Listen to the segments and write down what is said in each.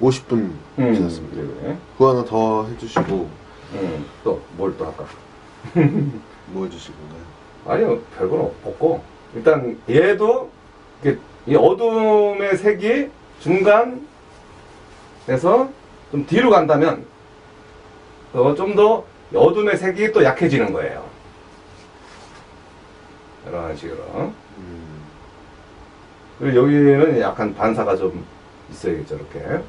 50분 음, 지났습니다. 그래, 그래. 그거 하나 더 해주시고 음, 또, 뭘 또 할까? 뭐 해주실 건가요? 아니요, 별건 없고. 일단, 얘도, 이 어둠의 색이 중간에서 좀 뒤로 간다면, 어, 좀더 어둠의 색이 또 약해지는 거예요. 이런 식으로. 음, 그리고 여기는 약간 반사가 좀 있어야겠죠, 이렇게.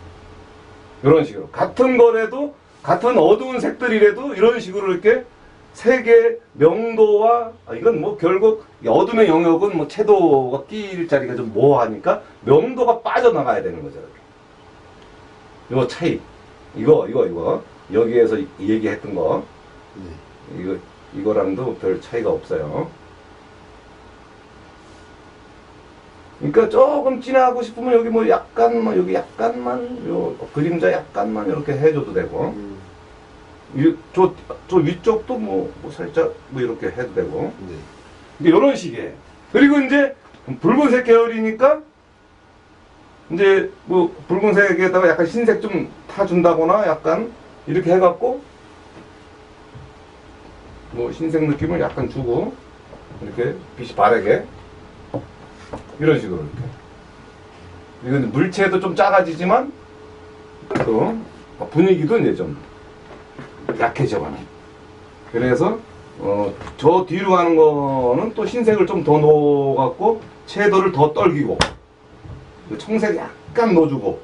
이런 식으로. 같은 거라도, 같은 어두운 색들이라도 이런 식으로 이렇게 색의 명도와, 아, 이건 뭐 결국 이 어둠의 영역은 뭐 채도가 끼일 자리가 좀 모호하니까 명도가 빠져나가야 되는 거죠. 요 차이. 이거, 이거, 이거. 여기에서 이- 얘기했던 거. 네. 이거, 이거랑도 별 차이가 없어요. 그러니까 조금 진하고 싶으면 여기 뭐 약간만, 여기 약간만, 요 그림자 약간만 이렇게 해줘도 되고, 음, 이, 저, 저 위쪽도 뭐, 뭐 살짝 뭐 이렇게 해도 되고, 네. 이제 이런 식이에요. 그리고 이제 붉은색 계열이니까, 이제 뭐 붉은색에다가 약간 흰색 좀 타준다거나 약간 이렇게 해갖고, 뭐 흰색 느낌을 약간 주고, 이렇게 빛이 바르게, 이런 식으로 이렇게. 이건 물체도 좀 작아지지만, 또 분위기도 이제 좀 약해져가는. 그래서 어, 저 뒤로 가는 거는 또 흰색을 좀 더 넣어갖고 채도를 더 떨기고 청색 약간 넣어주고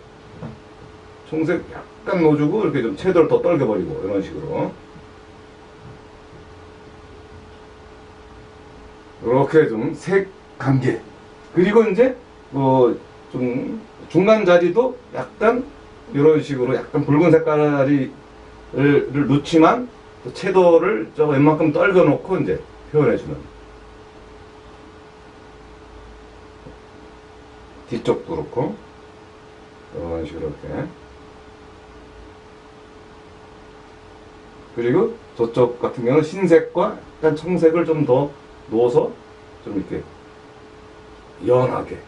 청색 약간 넣어주고 이렇게 좀 채도를 더 떨겨버리고 이런 식으로 이렇게 좀 색 관계 그리고 이제 뭐좀 중간 자리도 약간 이런 식으로 약간 붉은 를 놓지만 또 채도를 저 웬만큼 떨겨 놓고 이제 표현해 주는 뒤쪽도 그렇고 이런 식으로 이렇게. 그리고 저쪽 같은 경우는 흰색과 약간 청색을 좀 더 넣어서 좀 이렇게 연하게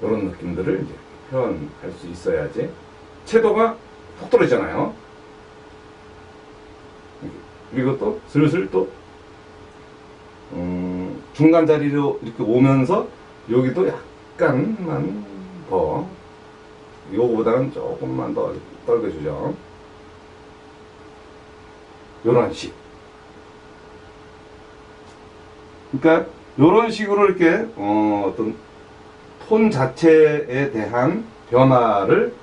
이런 느낌들을 이제 표현할 수 있어야지 채도가 푹 떨어지잖아요. 그리고 또 슬슬 또 음, 중간 자리로 이렇게 오면서 여기도 약간만 더 요거보다는 조금만 더 떨겨주죠. 요런 식. 그러니까 요런 식으로 이렇게 어, 어떤 톤 자체에 대한 변화를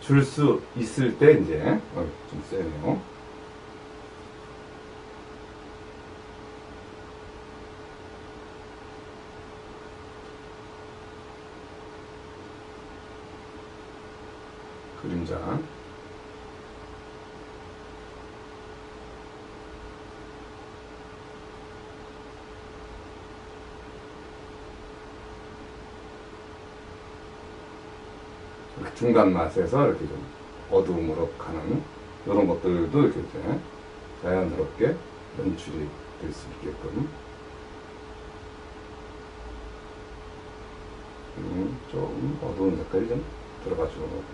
줄 수 있을 때 이제 어, 좀 세네요. 그림자 중간 맛에서 이렇게 좀 어두움으로 가는 이런 것들도 이렇게 자연스럽게 연출이 될 수 있게끔. 음, 좀 어두운 색깔이 좀 들어가주고.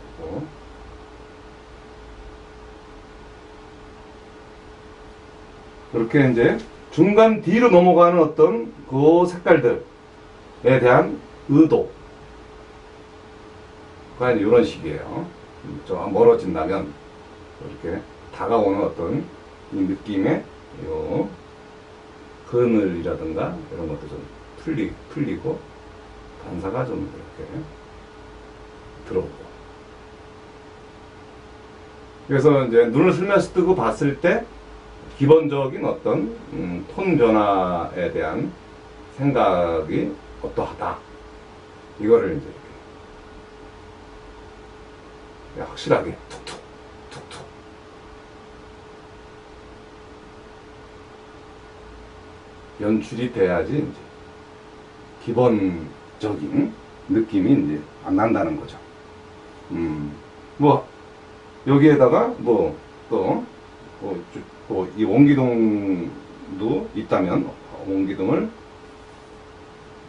그렇게 이제 중간 뒤로 넘어가는 어떤 그 색깔들에 대한 의도 과연 이런 식이에요. 음, 좀 멀어진다면 이렇게 다가오는 어떤 이 느낌의 요 그늘이라든가 이런 것도 좀 풀리, 풀리고 반사가 좀 이렇게 들어오고 그래서 이제 눈을 슬며시 뜨고 봤을 때 기본적인 어떤 음, 톤 변화에 대한 생각이 어떠하다 이거를 이제 확실하게. 툭툭. 툭툭. 연출이 돼야지 이제 기본적인 느낌이 이제 안 난다는 거죠. 음, 뭐 여기에다가 뭐 또 뭐이 원기둥도 있다면 원기둥을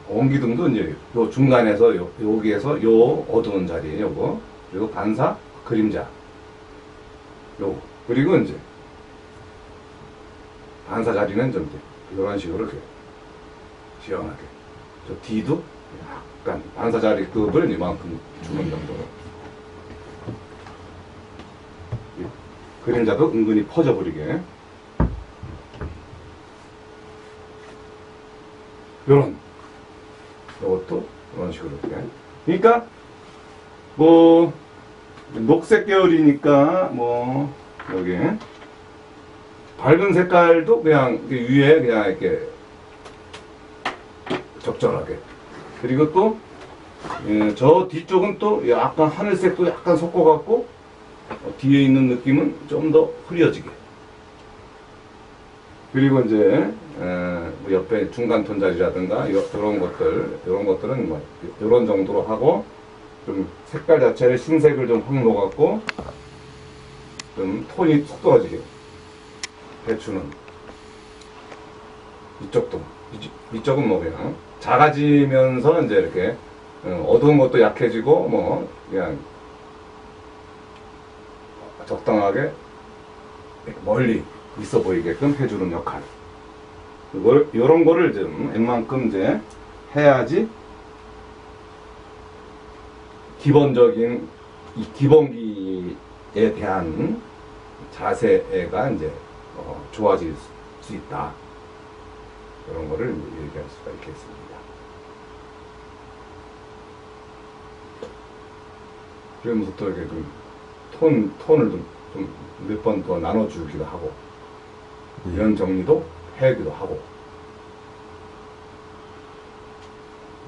옹기둥도 이제 요 중간에서 요, 여기에서 요 어두운 자리 요거 그리고 반사 그림자. 요거 그리고 이제 반사 자리는 좀 이런 식으로 이렇게 시원하게. 저 D도 약간 반사 자리 급을 이만큼 주는 정도로. 이 그림자도 은근히 퍼져버리게. 요런. 요것도 이런 식으로 이렇게. 그러니까 뭐 녹색 계열이니까 뭐 여기. 밝은 색깔도 그냥 위에 그냥 이렇게 적절하게. 그리고 또 예, 저 뒤쪽은 또 약간 하늘색도 약간 섞어갖고 어, 뒤에 있는 느낌은 좀 더 흐려지게. 그리고 이제 에, 뭐 옆에 중간 톤 자리라든가 요, 이런 것들 이런 것들은 뭐 이런 정도로 하고 좀 색깔 자체를 흰색을 좀 확 녹았고 좀 톤이 속 떨어지게 배추는. 이쪽도. 이쪽, 이쪽은 뭐 그냥 작아지면서 이제 이렇게 어, 어두운 것도 약해지고 뭐 그냥 적당하게 멀리 있어 보이게끔 해주는 역할. 이걸 이런 거를 좀 웬만큼 이제 해야지 기본적인 이 기본기에 대한 자세가 이제 어, 좋아질 수 있다. 이런 거를 얘기할 수가 있겠습니다. 그러면서 또 이렇게 좀 톤, 톤을 좀 몇 번 더 나눠주기도 하고, 이런 정리도 해야기도 하고,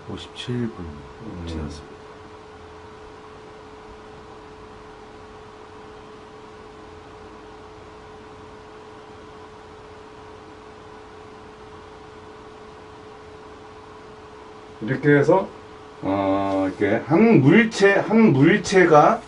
57분 지났습니다. 이렇게 해서, 어, 이렇게 한 물체, 한 물체가,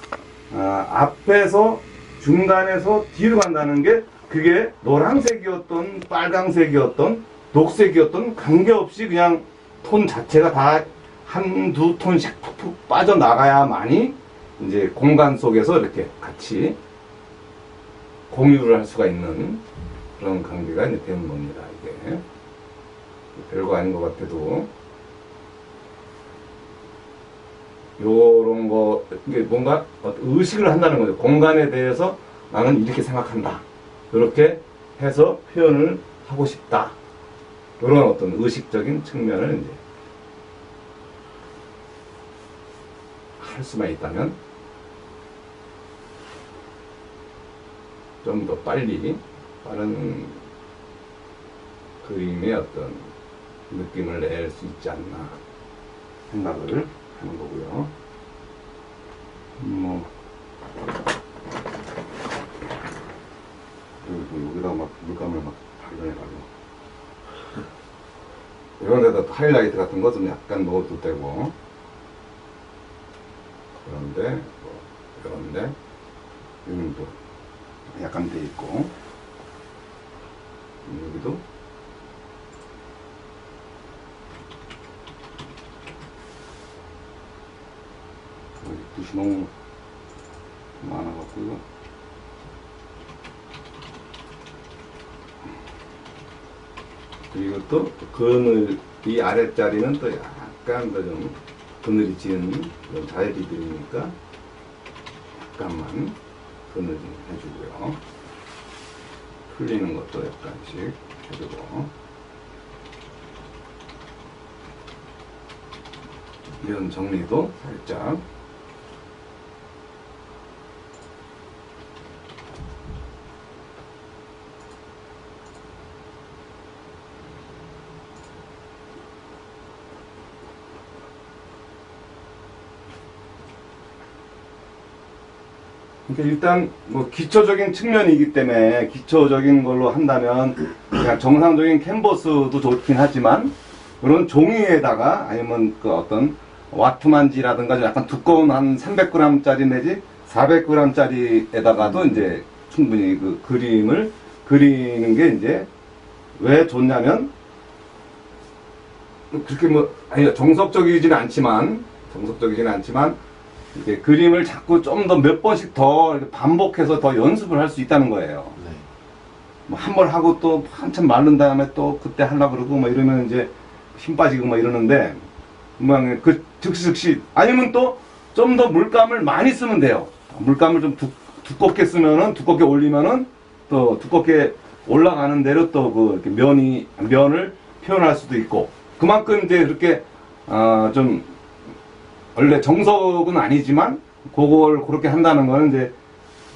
아, 앞에서, 중간에서 뒤로 간다는 게, 그게 노란색이었던, 빨강색이었던, 녹색이었던, 관계없이 그냥 톤 자체가 다 한 두 톤씩 푹푹 빠져나가야만이 이제 공간 속에서 이렇게 같이 공유를 할 수가 있는 그런 관계가 이제 되는 겁니다, 이게. 별거 아닌 것 같아도. 요런 거, 이게 뭔가 의식을 한다는 거죠. 공간에 대해서 나는 이렇게 생각한다. 이렇게 해서 표현을 하고 싶다. 이런 어떤 의식적인 측면을 이제 할 수만 있다면 좀 더 빨리 빠른 그림의 어떤 느낌을 낼 수 있지 않나 생각을 하는 거고요. 뭐 그리고 여기다 막 물감을 막 발견해가지고. 이런 데다 또 하이라이트 같은 거 좀 약간 넣어도 되고 그런데 뭐 그런데 여기는 또 약간 돼 있고 여기도 여기 붓이 너무 많아갖고, 이거. 그리고 또 그늘 이 아랫자리는 또 약간 더 좀 그늘이 지은 그런 자리들이니까 약간만 그늘 좀 해주고요. 풀리는 것도 약간씩 해주고 이런 정리도 살짝 일단 뭐 기초적인 측면이기 때문에 기초적인 걸로 한다면 그냥 정상적인 캔버스도 좋긴 하지만 그런 종이에다가 아니면 그 어떤 와트만지라든가 좀 약간 두꺼운 한 300g짜리 내지 400g짜리에다가도 이제 충분히 그 그림을 그리는 게 이제 왜 좋냐면 그렇게 뭐 아니 정석적이지는 않지만 정석적이지는 않지만 이렇게 그림을 자꾸 좀 더 몇 번씩 더 반복해서 더 연습을 할 수 있다는 거예요. 네. 뭐 한 번 하고 또 한참 마른 다음에 또 그때 하려고 그러고 뭐 이러면 이제 힘 빠지고 뭐 이러는데 그냥 그 즉시 즉시 아니면 또 좀 더 물감을 많이 쓰면 돼요. 물감을 좀 두, 두껍게 쓰면은 두껍게 올리면은 또 두껍게 올라가는 대로 또 그 이렇게 면이 면을 표현할 수도 있고 그만큼 이제 그렇게 아좀 원래 정석은 아니지만 그걸 그렇게 한다는 거는 이제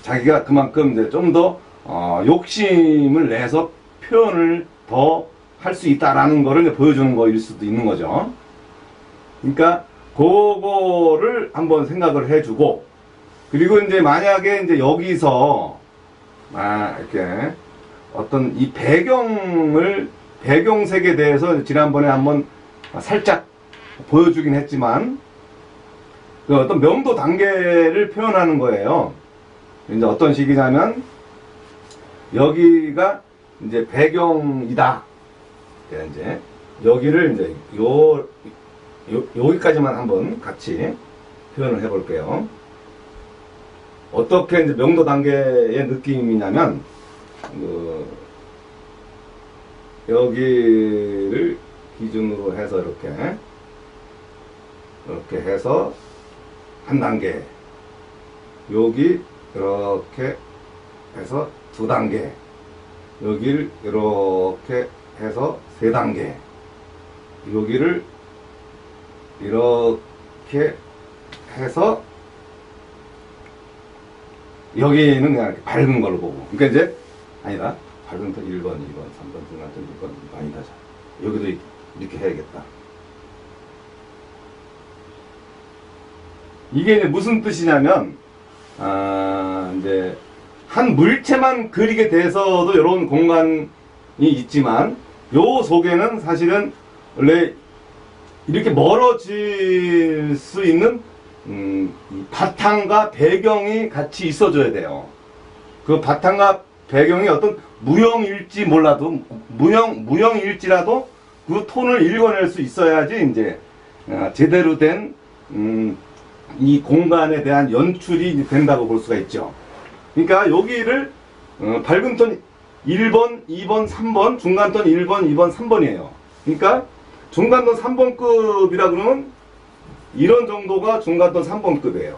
자기가 그만큼 이제 좀더 어, 욕심을 내서 표현을 더 할 수 있다라는 거를 보여주는 거일 수도 있는 거죠. 그러니까 그거를 한번 생각을 해주고 그리고 이제 만약에 이제 여기서 아 이렇게 어떤 이 배경을 배경색에 대해서 지난번에 한번 살짝 보여주긴 했지만 그 어떤 명도 단계를 표현하는 거예요. 이제 어떤 식이냐면 여기가 이제 배경이다. 예, 이제 여기를 이제 요, 요 여기까지만 한번 같이 표현을 해볼게요. 어떻게 이제 명도 단계의 느낌이냐면 그 여기를 기준으로 해서 이렇게 이렇게 해서 한 단계. 여기 이렇게 해서 두 단계. 여기를 이렇게 해서 세 단계. 여기를 이렇게 해서 여기는 그냥 밝은 걸로 보고. 그러니까 이제 아니다. 밝은 톤 1번 2번 3번 중간톤 6번 아니다. 자 여기도 이- 이렇게 해야겠다 이게 이제 무슨 뜻이냐면 아 이제 한 물체만 그리게 돼서도 이런 공간이 있지만 요 속에는 사실은 원래 이렇게 멀어질 수 있는 음, 이 바탕과 배경이 같이 있어줘야 돼요. 그 바탕과 배경이 어떤 무형일지 몰라도 무형 무형일지라도 그 톤을 읽어낼 수 있어야지 이제 어, 제대로 된 음, 이 공간에 대한 연출이 된다고 볼 수가 있죠. 그러니까 여기를 어, 밝은 톤 1번, 2번, 3번, 중간 톤 1번, 2번, 3번이에요. 그러니까 중간 톤 3번급이라 그러면 이런 정도가 중간 톤 3번급이에요.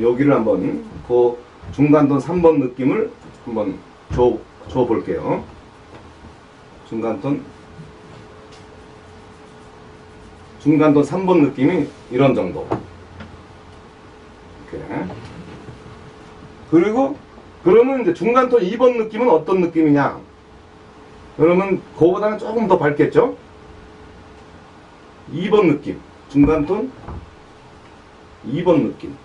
여기를 한번 그 중간 톤 3번 느낌을 한번 줘, 줘 볼게요. 중간 톤 중간 톤 3번 느낌이 이런 정도. 이렇게. 그리고 그러면 이제 중간 톤 2번 느낌은 어떤 느낌이냐? 그러면 그거보다는 조금 더 밝겠죠? 2번 느낌. 중간 톤 2번 느낌.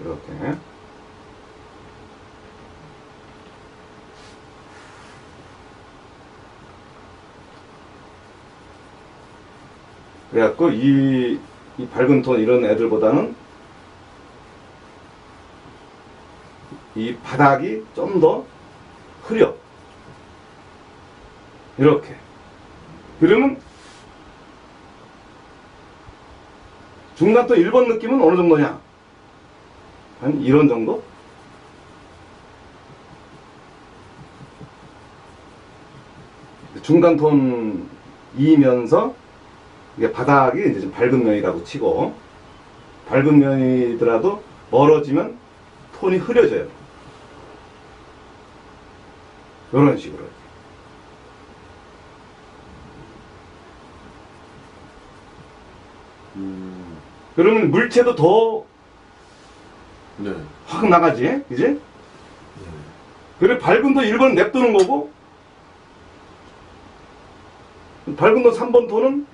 이렇게. 그래갖고 이, 이 밝은 톤 이런 애들보다는 이 바닥이 좀 더 흐려. 이렇게. 그러면 중간 톤 1번 느낌은 어느 정도냐? 한 이런 정도? 중간 톤이면서 이게 바닥이 이제 좀 밝은 면이라고 치고 밝은 면이더라도 멀어지면 톤이 흐려져요. 이런 식으로. 음. 그러면 물체도 더확 네. 나가지, 그지? 네. 그래 밝은 톤 1번 냅두는 거고 밝은 톤 3번 톤은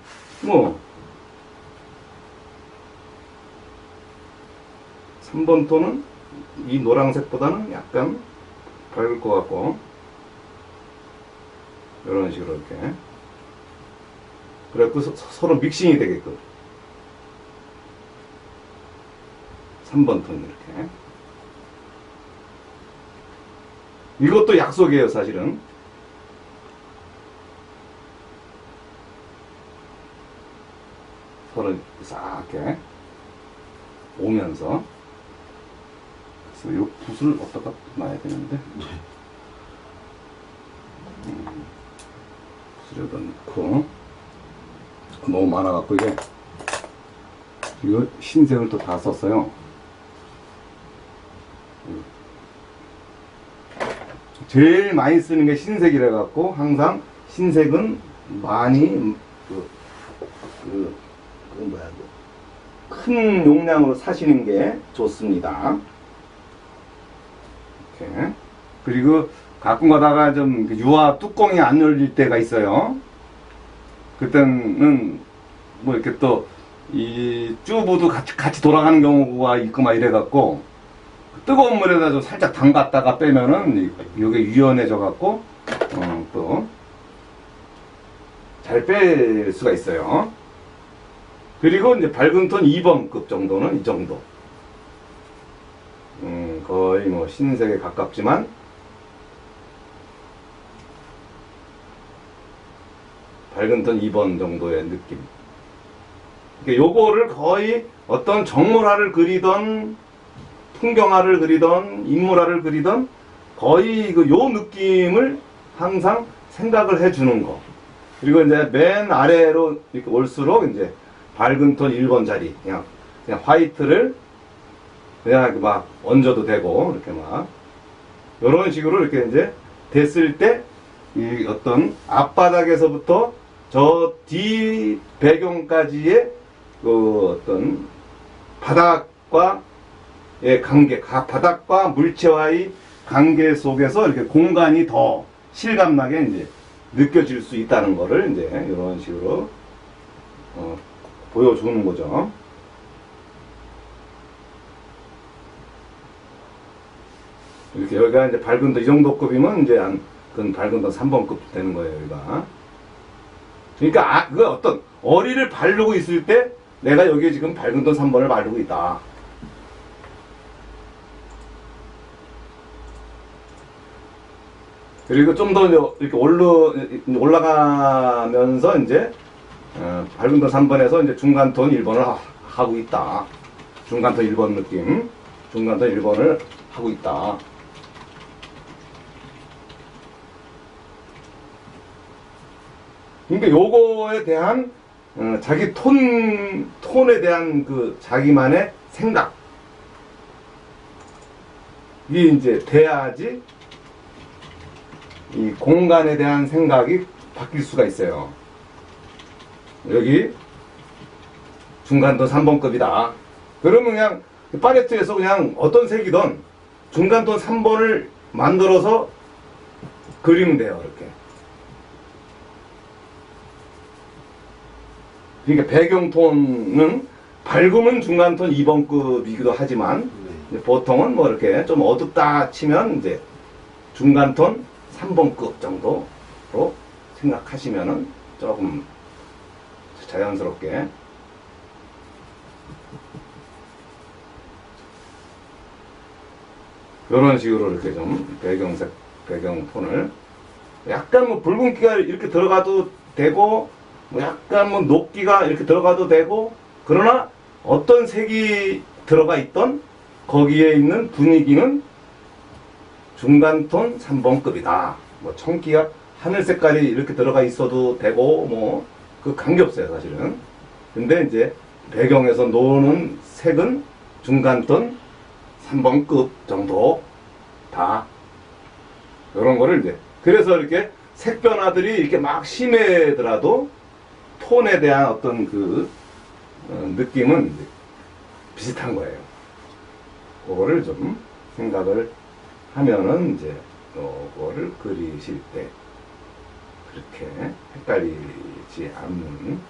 뭐 3번 톤은 이 노란색보다는 약간 밝을 것 같고 이런 식으로 이렇게. 그래갖고 서- 서로 믹싱이 되게끔. 3번 톤 이렇게. 이것도 약속이에요, 사실은. 서로 싹 이렇게 오면서 이 붓을 어디다가 놔야 되는데? 음, 붓을 여기다 넣고. 너무 많아갖고 이게 이거 흰색을 또 다 썼어요. 제일 많이 쓰는 게 흰색이라 갖고 항상 흰색은 많이 그, 그, 큰 용량으로 사시는 게 좋습니다. 이렇게 그리고 가끔 가다가 좀 유화 뚜껑이 안 열릴 때가 있어요. 그때는 뭐 이렇게 또이 튜브도 같이 같이 돌아가는 경우가 있고 막 이래갖고 뜨거운 물에다 좀 살짝 담갔다가 빼면은 이게 유연해져 갖고 어, 또잘 뺄 수가 있어요. 그리고 이제 밝은 톤 2번급 정도는 이 정도. 음, 거의 뭐 흰색에 가깝지만 밝은 톤 2번 정도의 느낌. 그러니까 요거를 거의 어떤 정물화를 그리던 풍경화를 그리던 인물화를 그리던 거의 그 요 느낌을 항상 생각을 해주는 거. 그리고 이제 맨 아래로 이렇게 올수록 이제 밝은 톤 1번 자리. 그냥 그냥 화이트를 그냥 막 얹어도 되고 이렇게 막. 이런 식으로 이렇게 이제 됐을 때 이 어떤 앞바닥에서부터 저 뒤 배경까지의 그 어떤 바닥과 의 관계, 가- 바닥과 물체와의 관계 속에서 이렇게 공간이 더 실감나게 이제 느껴질 수 있다는 거를 이제 이런 식으로 어, 보여주는 거죠. 이렇게 여기가 이제 밝은 도이 정도 급이면 이제 한, 그건 밝은 도 3번급 되는 거예요, 여기가. 그러니까, 아, 그 어떤, 어리를 바르고 있을 때, 내가 여기에 지금 밝은 도 3번을 바르고 있다. 그리고 좀 더 이렇게 올라, 올라가면서 이제, 어, 밝은 톤 3번에서 이제 중간 톤 1번을 하 고 있다. 중간 톤 1번 느낌. 중간 톤 1번을 하고 있다. 그러니까 요거에 대한 어, 자기 톤, 톤에 대한 그 자기만의 생각. 이게 이제 돼야지 이 공간에 대한 생각이 바뀔 수가 있어요. 여기 중간톤 3번급이다. 그러면 그냥 팔레트에서 그냥 어떤 색이든 중간톤 3번을 만들어서 그리면 돼요. 이렇게. 그러니까 배경톤은 밝으면 중간톤 2번급이기도 하지만 네. 보통은 뭐 이렇게 좀 어둡다 치면 이제 중간톤 3번급 정도로 생각하시면은 조금 자연스럽게 이런 식으로 이렇게 좀 배경색 배경톤을 약간 뭐 붉은기가 이렇게 들어가도 되고 뭐 약간 뭐 녹기가 이렇게 들어가도 되고 그러나 어떤 색이 들어가 있던 거기에 있는 분위기는 중간톤 3번급이다. 뭐 청기가 하늘 색깔이 이렇게 들어가 있어도 되고 뭐 그 관계 없어요 사실은. 근데 이제 배경에서 노는 색은 중간 톤 3번 급 정도 다 이런 거를 이제 그래서 이렇게 색 변화들이 이렇게 막 심해더라도 톤에 대한 어떤 그 어, 느낌은 비슷한 거예요. 그거를 좀 생각을 하면은 이제 그거를 그리실 때 그렇게 헷갈리지 않는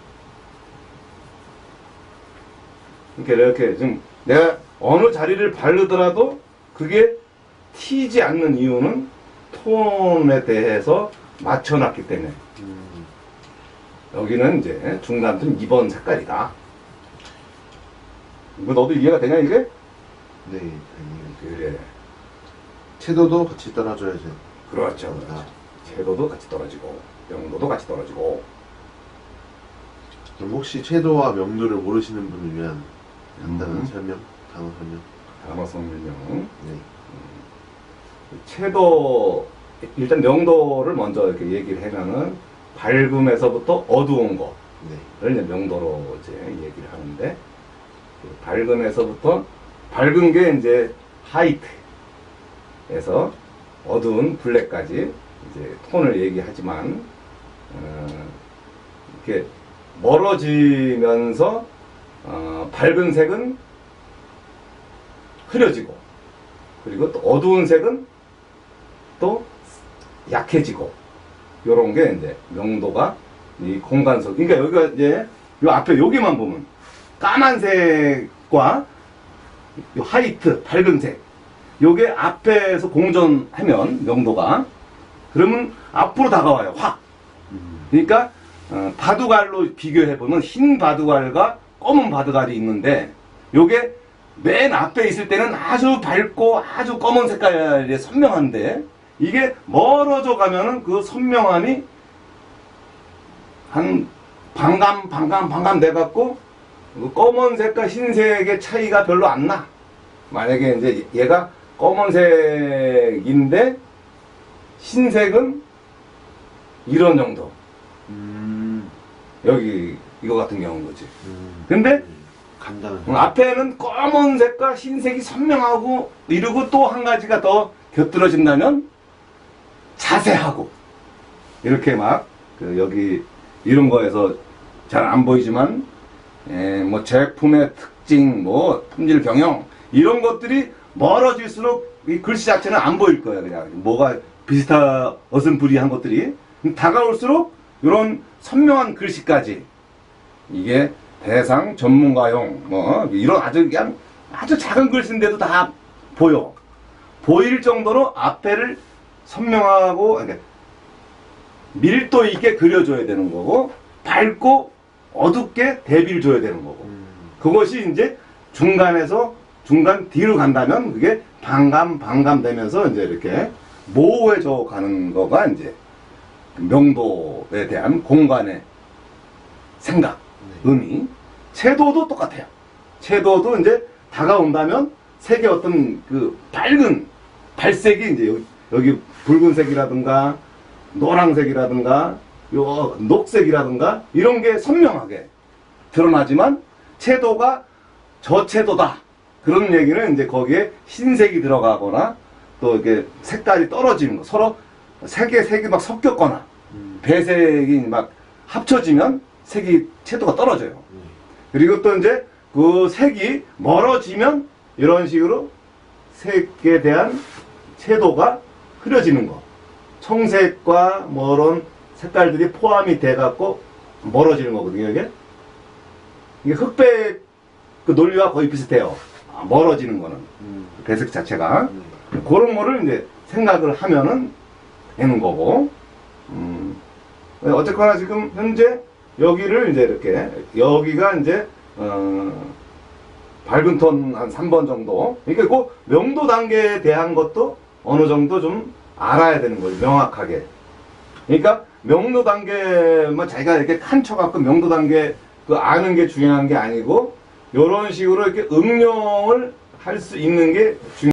그러니까 이렇게 좀 내가 어느 자리를 바르더라도 그게 튀지 않는 이유는 톤에 대해서 맞춰놨기 때문에 음, 여기는 이제 중간톤 2번 색깔이다. 이거 너도 이해가 되냐 이게? 네. 그래. 채도도 같이 떨어져야지. 그렇죠. 그렇죠. 채도도 같이 떨어지고 명도도 같이 떨어지고 그럼 혹시 채도와 명도를 모르시는 분을 위한 간단한 음. 설명, 단어 설명. 단어 설명. 네. 채도 일단 명도를 먼저 이렇게 얘기를 하면은 밝음에서부터 어두운 거를 네. 명도로 이제 얘기를 하는데 그 밝음에서부터 밝은 게 이제 하이트에서 어두운 블랙까지 이제 톤을 얘기하지만 어, 이렇게 멀어지면서 어, 밝은 색은 흐려지고 그리고 또 어두운 색은 또 약해지고 요런 게 이제 명도가 이 공간 속 그러니까 여기가 이제 요 앞에 여기만 보면 까만색과 요 하이트 밝은 색. 요게 앞에서 공존하면 명도가 그러면 앞으로 다가와요. 확. 음. 그러니까 어, 바둑알로 비교해 보면 흰 바둑알과 검은 바둑알이 있는데 요게 맨 앞에 있을 때는 아주 밝고 아주 검은 색깔이 선명한데 이게 멀어져 가면은 그 선명함이 한 반감 반감 반감 돼 갖고 그 검은색과 흰색의 차이가 별로 안 나. 만약에 이제 얘가 검은색인데 흰색은 이런 정도. 음. 여기 이거 같은 경우인 거지. 음. 근데 간단한. 음, 앞에는 검은색과 흰색이 선명하고 이러고 또 한 가지가 더 곁들어진다면 자세하고 이렇게 막 그 여기 이런 거에서 잘 안 보이지만 에, 뭐 제품의 특징 뭐 품질 경영 이런 것들이 멀어질수록 이 글씨 자체는 안 보일 거예요 그냥 뭐가 비슷한 어슴푸리한 것들이 다가올수록 이런 선명한 글씨까지. 이게 대상 전문가용 뭐 이런 아주 그냥 아주 작은 글씨인데도 다 보여. 보일 정도로 앞에를 선명하고 그러니까 밀도 있게 그려줘야 되는 거고 밝고 어둡게 대비를 줘야 되는 거고. 음. 그것이 이제 중간에서 중간 뒤로 간다면 그게 반감 반감 되면서 이제 이렇게 모호해져 가는 거가 이제 명도에 대한 공간의 생각 네. 의미 채도도 똑같아요. 채도도 이제 다가온다면 색의 어떤 그 밝은 발색이 이제 여기, 여기 붉은색이라든가 노란색이라든가 요 녹색이라든가 이런 게 선명하게 드러나지만 채도가 저 채도다 그런 얘기는 이제 거기에 흰색이 들어가거나 또 이렇게 색깔이 떨어지는 거 서로 색에 색이 막 섞였거나 음. 배색이 막 합쳐지면 색이 채도가 떨어져요. 네. 그리고 또 이제 그 색이 멀어지면 이런 식으로 색에 대한 채도가 흐려지는 거. 청색과 뭐 이런 색깔들이 포함이 돼 갖고 멀어지는 거거든요, 이게. 이게 흑백 그 논리와 거의 비슷해요. 아, 멀어지는 거는. 음. 배색 자체가. 네. 그런 거를 이제 생각을 하면은 되는 거고. 음. 어쨌거나 지금 현재 여기를 이제 이렇게 여기가 이제 어 밝은 톤 한 3번 정도. 그러니까 그 명도 단계에 대한 것도 어느 정도 좀 알아야 되는 거예요. 명확하게. 그러니까 명도 단계만 자기가 이렇게 칸 쳐 갖고 명도 단계 그 아는 게 중요한 게 아니고 이런 식으로 이렇게 응용을 할 수 있는 게 중요.